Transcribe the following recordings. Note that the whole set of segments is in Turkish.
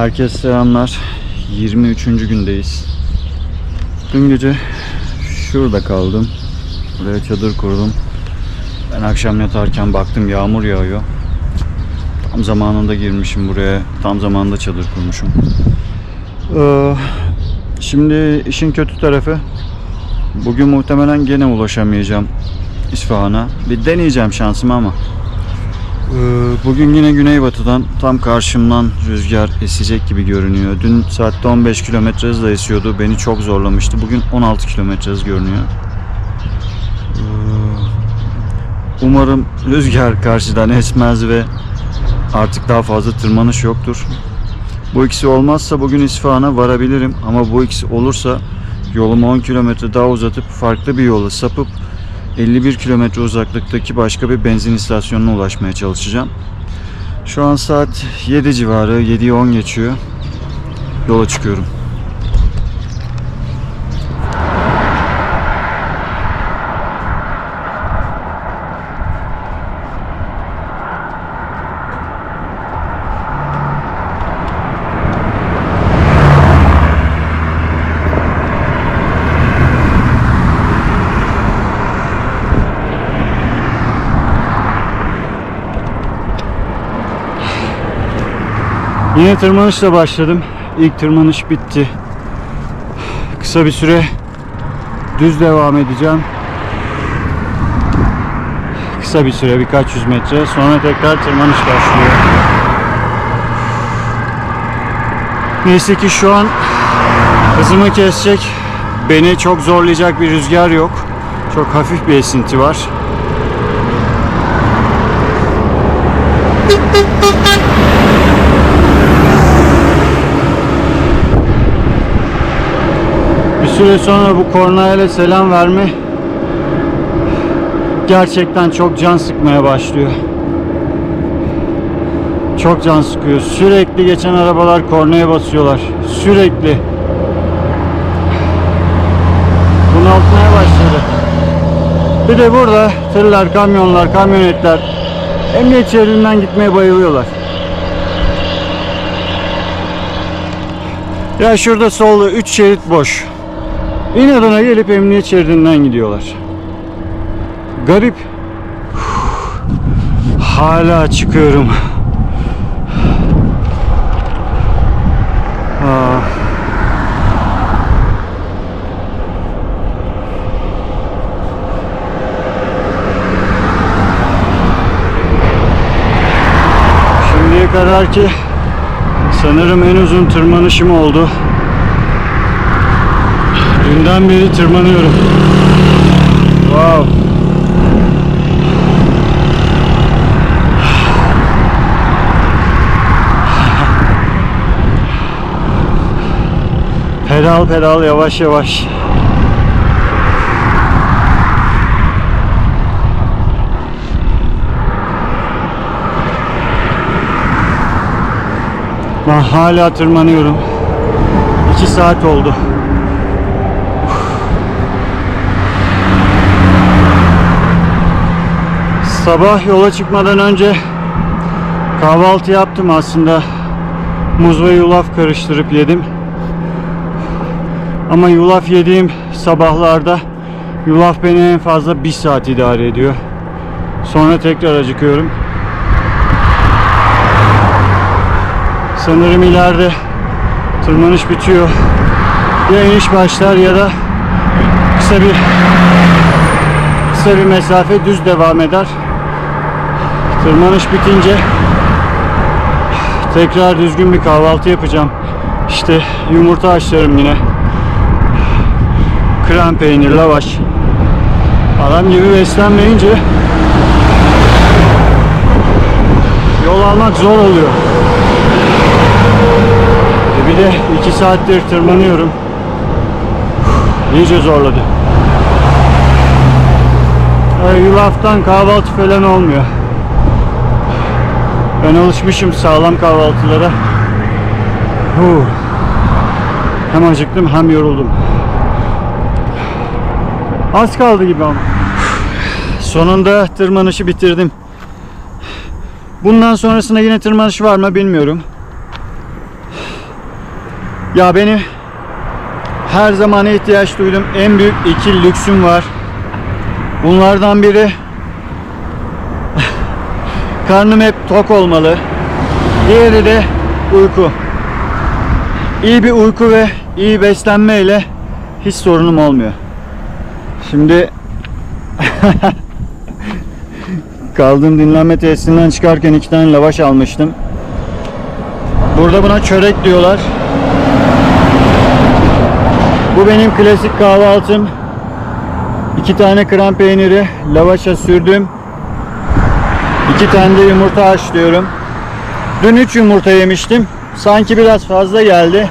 Herkese selamlar. 23. gündeyiz. Dün gece şurada kaldım. Buraya çadır kurdum. Ben akşam yatarken baktım yağmur yağıyor. Tam zamanında girmişim buraya. Tam zamanında çadır kurmuşum. Ee, şimdi işin kötü tarafı bugün muhtemelen gene ulaşamayacağım İsfahan'a. Bir deneyeceğim şansımı ama Bugün yine güneybatıdan tam karşımdan rüzgar esecek gibi görünüyor. Dün saatte 15 km hızla esiyordu. Beni çok zorlamıştı. Bugün 16 km hız görünüyor. Ee, Umarım rüzgar karşıdan esmez ve artık daha fazla tırmanış yoktur. Bu ikisi olmazsa bugün İsfahan'a varabilirim ama bu ikisi olursa yolumu 10 kilometre daha uzatıp farklı bir yola sapıp 51 kilometre uzaklıktaki başka bir benzin istasyonuna ulaşmaya çalışacağım. Şu an saat 7 civarı, 7'yi 10 geçiyor. Yola çıkıyorum. Yine tırmanışla başladım. İlk tırmanış bitti. Kısa bir süre düz devam edeceğim. Kısa bir süre birkaç yüz metre sonra tekrar tırmanış başlıyor. Neyse ki şu an hızımı kesecek beni çok zorlayacak bir rüzgar yok. Çok hafif bir esinti var. Süre sonra bu kornayla selam verme gerçekten çok can sıkmaya başlıyor. Çok can sıkıyor. Sürekli geçen arabalar kornaya basıyorlar. Sürekli. Bunaltmaya başladı. Bir de burada tırlar, kamyonlar, kamyonetler emniyet şeridinden gitmeye bayılıyorlar. Ya şurada solda 3 şerit boş. İnadına gelip emniyet şeridinden gidiyorlar. Garip. Hala çıkıyorum. Ah. Şimdiye kadar ki sanırım en uzun tırmanışım oldu. Dünden beri tırmanıyorum. Wow. Pedal pedal yavaş yavaş. Ben hala tırmanıyorum. 2 saat oldu. Sabah yola çıkmadan önce kahvaltı yaptım aslında. Muz ve yulaf karıştırıp yedim. Ama yulaf yediğim sabahlarda yulaf beni en fazla bir saat idare ediyor. Sonra tekrar acıkıyorum. Sanırım ileride tırmanış bitiyor. Ya iniş başlar ya da kısa bir kısa bir mesafe düz devam eder. Tırmanış bitince tekrar düzgün bir kahvaltı yapacağım. İşte yumurta haşlarım yine. Krem peynir, lavaş. Adam gibi beslenmeyince yol almak zor oluyor. E bir de iki saattir tırmanıyorum. İyice zorladı. Yulaftan kahvaltı falan olmuyor. Ben alışmışım sağlam kahvaltılara. Huh. Hem acıktım hem yoruldum. Az kaldı gibi ama. Sonunda tırmanışı bitirdim. Bundan sonrasında yine tırmanış var mı bilmiyorum. Ya benim her zaman ihtiyaç duydum en büyük iki lüksüm var. Bunlardan biri karnım hep tok olmalı. Diğeri de uyku. İyi bir uyku ve iyi beslenme ile hiç sorunum olmuyor. Şimdi kaldığım dinlenme tesisinden çıkarken iki tane lavaş almıştım. Burada buna çörek diyorlar. Bu benim klasik kahvaltım. İki tane krem peyniri lavaşa sürdüm. İki tane de yumurta haşlıyorum. Dün üç yumurta yemiştim. Sanki biraz fazla geldi.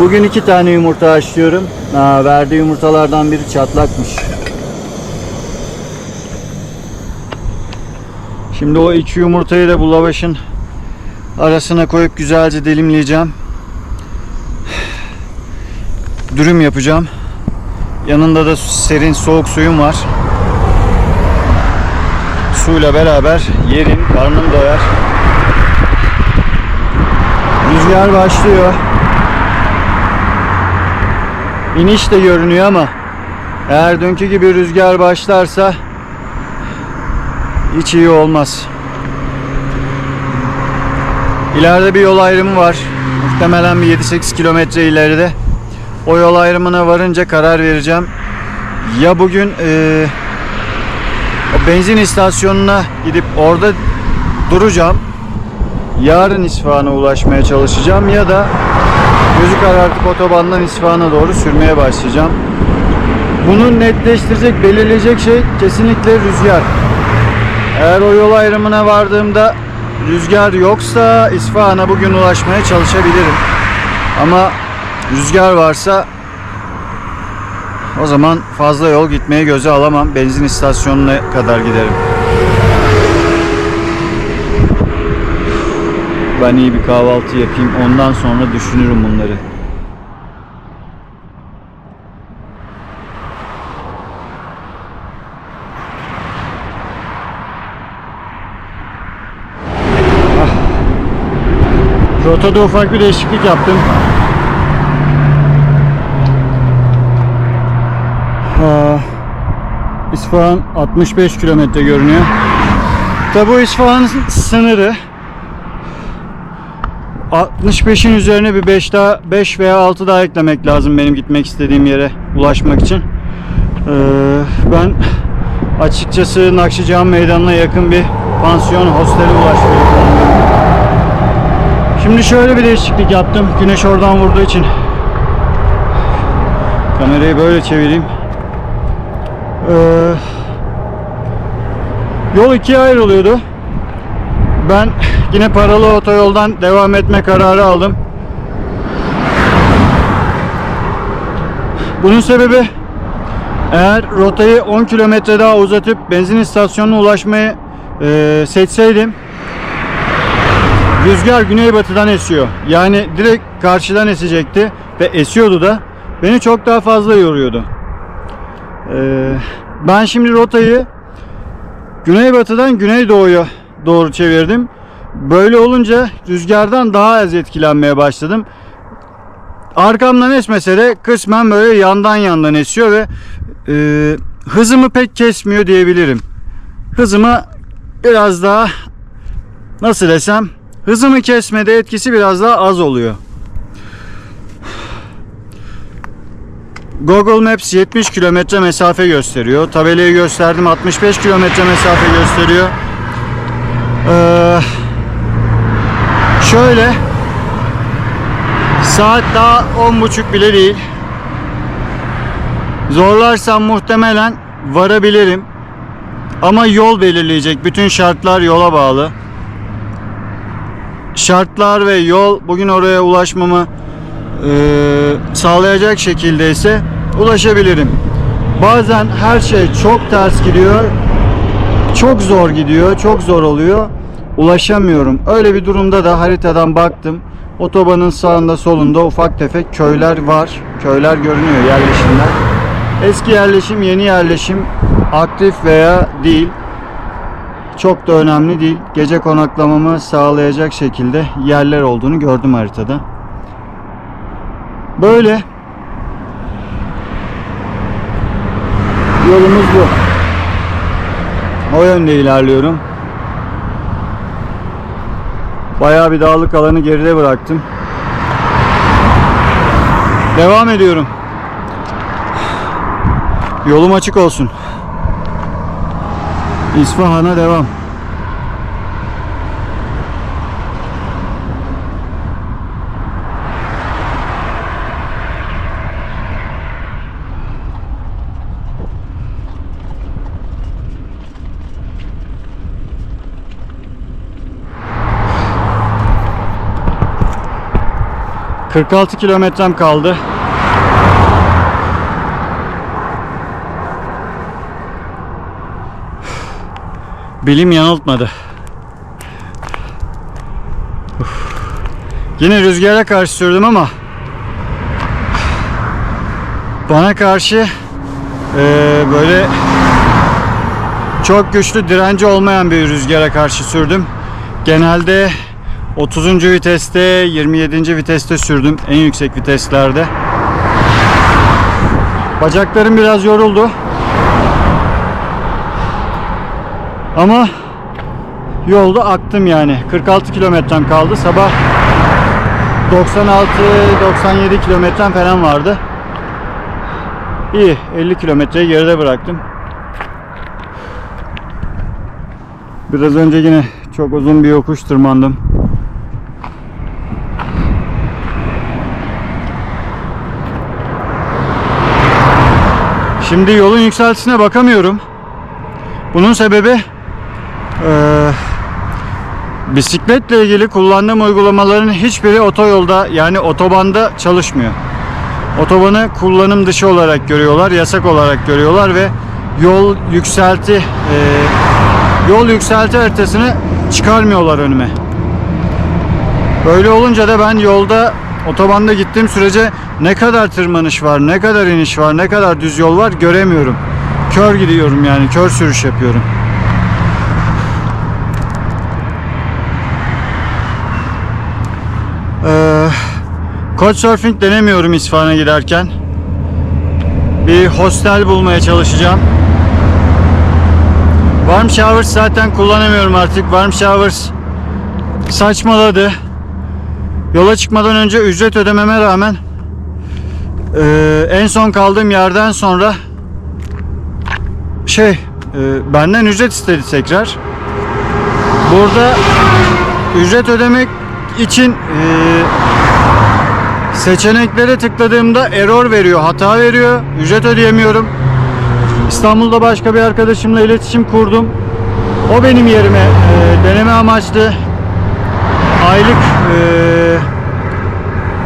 Bugün iki tane yumurta haşlıyorum. Ha, verdiği yumurtalardan biri çatlakmış. Şimdi o iki yumurtayı da bu lavaşın arasına koyup güzelce dilimleyeceğim. Dürüm yapacağım. Yanında da serin soğuk suyum var. Suyla beraber yerim, karnım doyar. Rüzgar başlıyor. İniş de görünüyor ama eğer dünkü gibi rüzgar başlarsa hiç iyi olmaz. İleride bir yol ayrımı var. Muhtemelen bir 7-8 kilometre ileride. O yol ayrımına varınca karar vereceğim. Ya bugün o benzin istasyonuna gidip orada duracağım. Yarın İsfahan'a ulaşmaya çalışacağım ya da gözü karartıp otobandan İsfahan'a doğru sürmeye başlayacağım. Bunu netleştirecek, belirleyecek şey kesinlikle rüzgar. Eğer o yol ayrımına vardığımda rüzgar yoksa İsfahan'a bugün ulaşmaya çalışabilirim. Ama rüzgar varsa o zaman fazla yol gitmeye göze alamam. Benzin istasyonuna kadar giderim. Ben iyi bir kahvaltı yapayım. Ondan sonra düşünürüm bunları. Rotada ufak bir değişiklik yaptım. İsfahan 65 kilometre görünüyor. Tabi bu İsfahan sınırı 65'in üzerine bir 5 daha 5 veya 6 daha eklemek lazım benim gitmek istediğim yere ulaşmak için. Ee, ben açıkçası Nakşican Meydanı'na yakın bir pansiyon hostele planlıyorum. Şimdi şöyle bir değişiklik yaptım. Güneş oradan vurduğu için. Kamerayı böyle çevireyim. Ee, yol ikiye ayrılıyordu. Ben yine paralı otoyoldan devam etme kararı aldım. Bunun sebebi eğer rotayı 10 kilometre daha uzatıp benzin istasyonuna ulaşmayı e, seçseydim Rüzgar güneybatıdan esiyor. Yani direkt karşıdan esecekti ve esiyordu da beni çok daha fazla yoruyordu. Ee, ben şimdi rotayı güneybatıdan güneydoğuya doğru çevirdim. Böyle olunca rüzgardan daha az etkilenmeye başladım. Arkamdan esmese de kısmen böyle yandan yandan esiyor ve e, hızımı pek kesmiyor diyebilirim. Hızımı biraz daha nasıl desem Hızımı kesmede etkisi biraz daha az oluyor. Google Maps 70 kilometre mesafe gösteriyor. Tabelayı gösterdim 65 kilometre mesafe gösteriyor. Ee, şöyle saat daha 10.30 bile değil. Zorlarsam muhtemelen varabilirim. Ama yol belirleyecek. Bütün şartlar yola bağlı şartlar ve yol bugün oraya ulaşmamı e, sağlayacak şekilde ise ulaşabilirim. Bazen her şey çok ters gidiyor. Çok zor gidiyor. Çok zor oluyor. Ulaşamıyorum. Öyle bir durumda da haritadan baktım. Otobanın sağında solunda ufak tefek köyler var. Köyler görünüyor yerleşimler. Eski yerleşim, yeni yerleşim aktif veya değil çok da önemli değil. Gece konaklamamı sağlayacak şekilde yerler olduğunu gördüm haritada. Böyle. Yolumuz bu. O yönde ilerliyorum. Bayağı bir dağlık alanı geride bıraktım. Devam ediyorum. Yolum açık olsun. İsfahan'a devam. ...46 kilometrem kaldı. Bilim yanıltmadı. Yine rüzgara karşı sürdüm ama bana karşı eee, böyle çok güçlü direnci olmayan bir rüzgara karşı sürdüm. Genelde 30. viteste, 27. viteste sürdüm en yüksek viteslerde. Bacaklarım biraz yoruldu. Ama yolda aktım yani. 46 kilometrem kaldı. Sabah 96-97 kilometrem falan vardı. İyi. 50 kilometreyi geride bıraktım. Biraz önce yine çok uzun bir yokuş tırmandım. Şimdi yolun yükseltisine bakamıyorum. Bunun sebebi eee, bisikletle ilgili kullandığım uygulamaların hiçbiri otoyolda yani otobanda çalışmıyor. Otobanı kullanım dışı olarak görüyorlar, yasak olarak görüyorlar ve yol yükselti eee, yol yükselti haritasını çıkarmıyorlar önüme. Böyle olunca da ben yolda otobanda gittiğim sürece ne kadar tırmanış var, ne kadar iniş var, ne kadar düz yol var göremiyorum. Kör gidiyorum yani, kör sürüş yapıyorum. Ee, Couchsurfing denemiyorum İsfahan'a giderken. Bir hostel bulmaya çalışacağım. Warm Showers zaten kullanamıyorum artık. Warm Showers saçmaladı. Yola çıkmadan önce ücret ödememe rağmen eee, en son kaldığım yerden sonra şey eee, benden ücret istedi tekrar. Burada ücret ödemek için eee, seçeneklere tıkladığımda error veriyor, hata veriyor. Ücret ödeyemiyorum. İstanbul'da başka bir arkadaşımla iletişim kurdum. O benim yerime eee, deneme amaçlı aylık eee,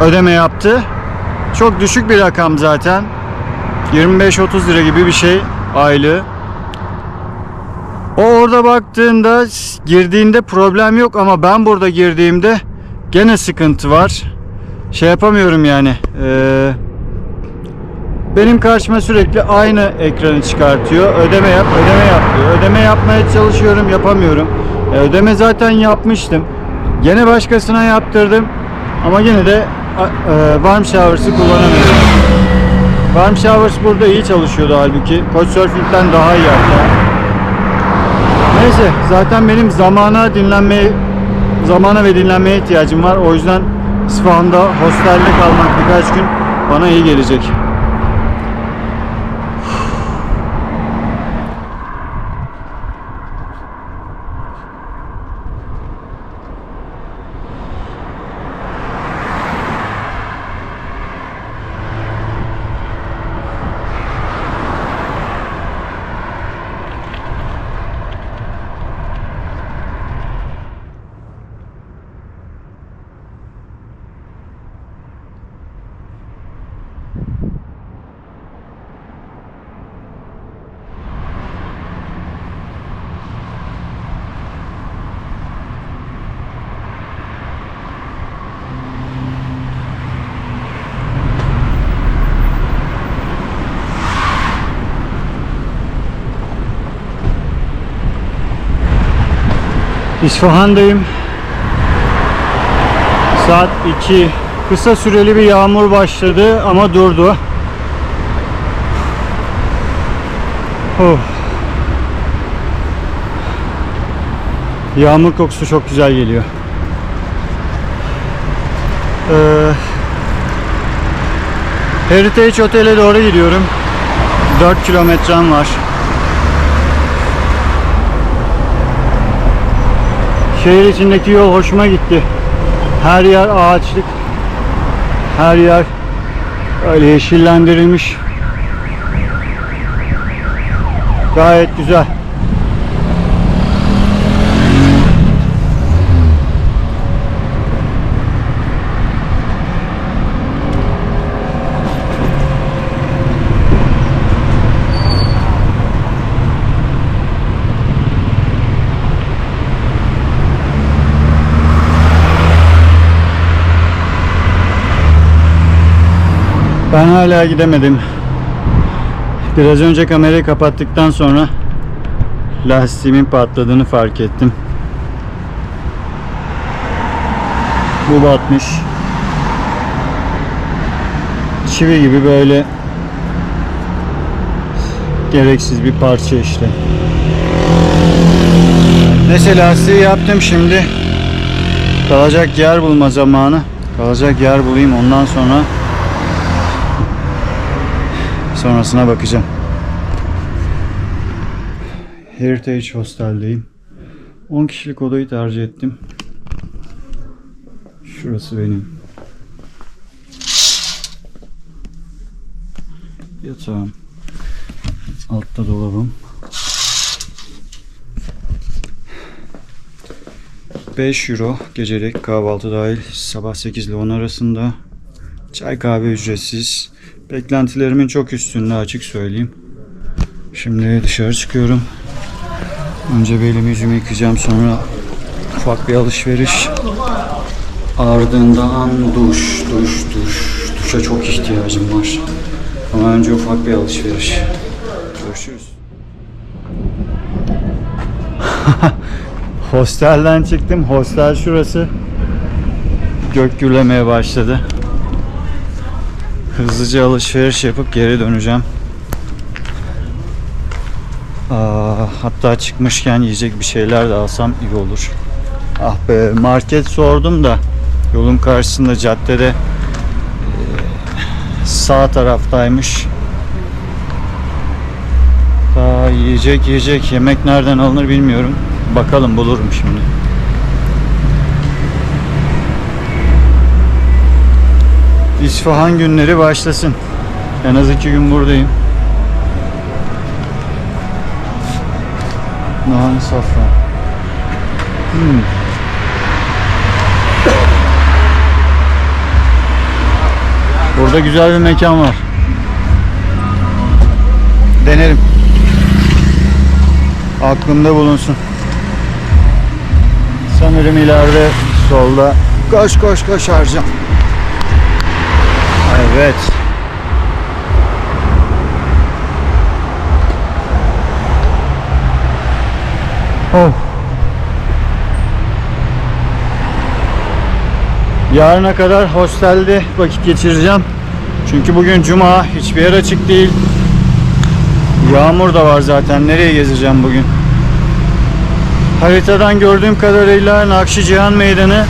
ödeme yaptı. Çok düşük bir rakam zaten. 25-30 lira gibi bir şey aylığı. O orada baktığında girdiğinde problem yok ama ben burada girdiğimde gene sıkıntı var. Şey yapamıyorum yani. eee, benim karşıma sürekli aynı ekranı çıkartıyor. Ödeme yap, ödeme yap diyor. Ödeme yapmaya çalışıyorum, yapamıyorum. E, ödeme zaten yapmıştım. Gene başkasına yaptırdım. Ama yine de e, Warm Showers'ı kullanamıyorum. Warm Showers burada iyi çalışıyordu halbuki. Couchsurfing'den daha iyi hatta. Neyse zaten benim zamana dinlenmeye zamana ve dinlenmeye ihtiyacım var. O yüzden İsfahan'da hostelde kalmak birkaç gün bana iyi gelecek. İsfahan'dayım. Saat 2 Kısa süreli bir yağmur başladı ama durdu. Oh. Yağmur kokusu çok güzel geliyor. Ee, Heritage Otel'e doğru gidiyorum. 4 kilometrem var. Şehir içindeki yol hoşuma gitti. Her yer ağaçlık. Her yer öyle yeşillendirilmiş. Gayet güzel. Ben hala gidemedim. Biraz önce kamerayı kapattıktan sonra lastiğimin patladığını fark ettim. Bu batmış. Çivi gibi böyle gereksiz bir parça işte. Neyse lastiği yaptım şimdi. Kalacak yer bulma zamanı. Kalacak yer bulayım ondan sonra Sonrasına bakacağım. Heritage Hostel'deyim. 10 kişilik odayı tercih ettim. Şurası benim. Yatağım. Altta dolabım. 5 euro gecelik kahvaltı dahil sabah 8 ile 10 arasında. Çay kahve ücretsiz. Beklentilerimin çok üstünde açık söyleyeyim. Şimdi dışarı çıkıyorum. Önce bir elimi yüzümü yıkayacağım sonra ufak bir alışveriş. Ardından duş, duş, duş. Duşa çok ihtiyacım var. Ama önce ufak bir alışveriş. Görüşürüz. Hostelden çıktım. Hostel şurası. Gök gürlemeye başladı. Hızlıca alışveriş yapıp geri döneceğim. Aa, hatta çıkmışken yiyecek bir şeyler de alsam iyi olur. Ah be market sordum da yolun karşısında caddede e, sağ taraftaymış. Daha yiyecek yiyecek yemek nereden alınır bilmiyorum. Bakalım bulurum şimdi. İsfahan günleri başlasın. En az iki gün buradayım. Nane safran. Hmm. Burada güzel bir mekan var. Denerim. Aklımda bulunsun. Sanırım ileride solda. Koş koş koş harcam. Evet. Oh. Yarına kadar hostelde vakit geçireceğim. Çünkü bugün cuma, hiçbir yer açık değil. Yağmur da var zaten. Nereye gezeceğim bugün? Haritadan gördüğüm kadarıyla Nakşi Cihan Meydanı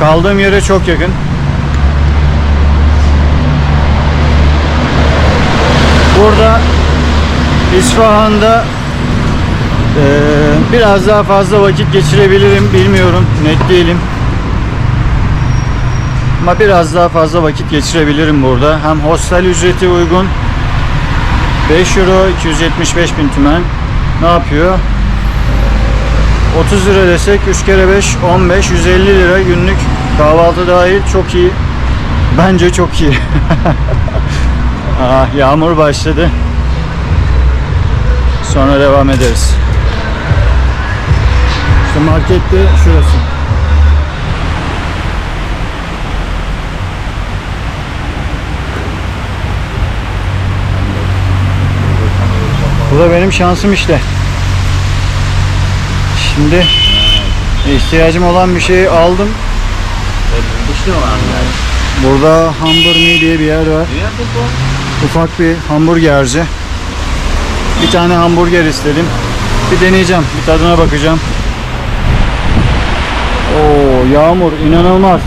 kaldığım yere çok yakın. Burada İsfahan'da eee, biraz daha fazla vakit geçirebilirim bilmiyorum net değilim. Ama biraz daha fazla vakit geçirebilirim burada. Hem hostel ücreti uygun 5 euro 275 bin tümen. Ne yapıyor? 30 lira desek 3 kere 5 15 150 lira günlük. Kahvaltı dahil çok iyi. Bence çok iyi Ah, yağmur başladı. Sonra devam ederiz. İşte markette şurası. Bu da benim şansım işte. Şimdi ihtiyacım olan bir şeyi aldım. Burada Hamburg Me diye bir yer var. Ufak bir hamburgerci. Bir tane hamburger istedim. Bir deneyeceğim. Bir tadına bakacağım. Oo yağmur inanılmaz.